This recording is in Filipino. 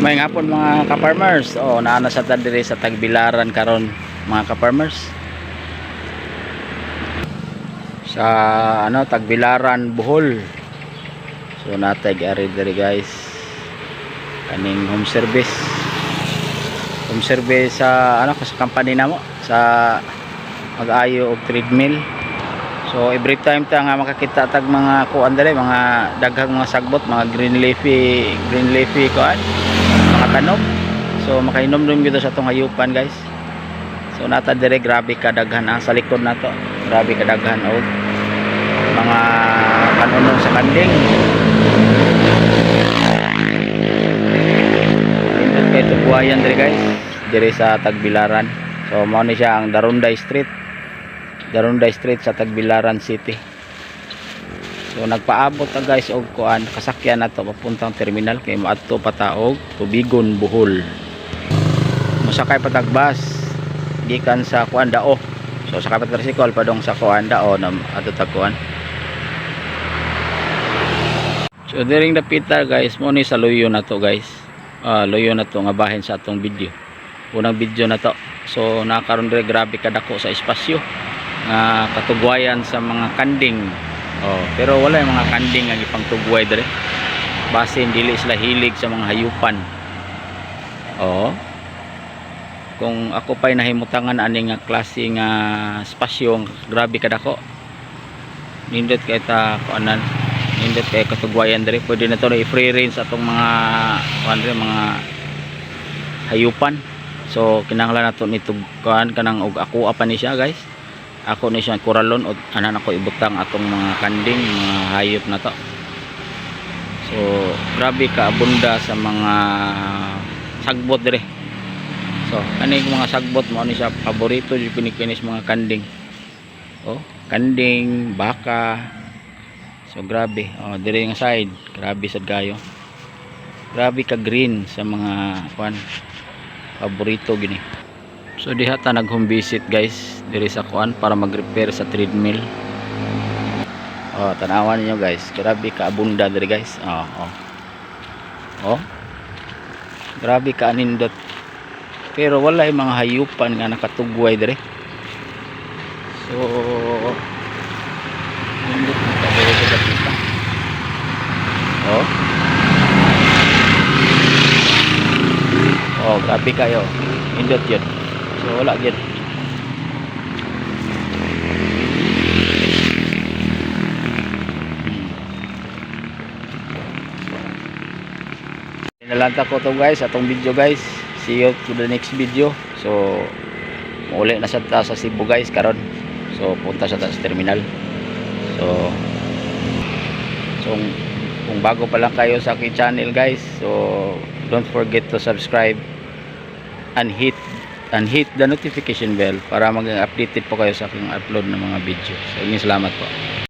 May ngapon mga ka-farmers. Oh, naana sa ta diri sa Tagbilaran karon mga ka-farmers. Sa ano Tagbilaran Bohol. So natay ari diri guys. Kaning home service. Home service sa ano sa company namo sa mag-ayo og treadmill. So every time ta nga makakita tag mga kuan dere, mga daghang mga sagbot, mga green leafy, green leafy kuan, mga kanom. So makainom dum gyud sa atong hayupan, guys. So nata dire grabe ka daghan ang sa likod nato. Grabe ka daghan og mga kanunon sa kanding. Indot kay tubuhayan dire guys, dire sa Tagbilaran. So mao ni siya ang Darunday Street. Darunday Street sa Tagbilaran City. So nagpaabot na guys og kuan kasakyan nato papuntang terminal kay maadto pa ta og Tubigon Bohol. Mosakay pa tag bus gikan sa kuan dao. So sakay pa tricycle padong sa kuan dao na adto tag kuan. So during the pita guys mo ni sa luyo na to guys. Ah luyo na to nga bahin sa atong video. Unang video na to. So nakaron dire grabe kadako sa espasyo nga katugwayan sa mga kanding oh, pero wala yung mga kanding nga ipangtugway dire base dili sila hilig sa mga hayupan. Oh kung ako pa'y nahimutangan ani nga klase nga espasyo nga grabe kadako nindot kay ta kuanan nindot kay katugwayan dire pwede na to na i-free range atong mga kuan dire, mga hayupan. So kinahanglan nato nito kanang og ako pa ni siya guys ako ni siya kuralon o anan ako ibutang atong mga kanding mga hayop na to. So grabe ka abunda sa mga sagbot dire. So kani mga sagbot mo? Ni siya? Paborito jud kinikinis mga kanding? Oh kanding baka. So grabe. Oh dire nga side. Grabe sad kayo. Grabe ka green sa mga kwan. Paborito gini So diha ta nag home visit guys diri sa kuan para mag-repair sa treadmill. Oh, tanawan niyo guys. Grabe ka abunda diri guys. Oh, oh. Oh. Grabe ka anindot. Pero wala yung mga hayupan nga nakatugway diri. So nindot ka diri. Oh. Oh, grabe kayo. Nindot yun. So wala gyud. Nalanta ko to guys, atong video guys. See you to the next video. So uli na sa ta sa Cebu guys karon. So punta sa ta sa terminal. So so kung bago pa lang kayo sa aking channel guys, so don't forget to subscribe and hit and hit the notification bell para maging updated po kayo sa aking upload ng mga video. So, inyo salamat po.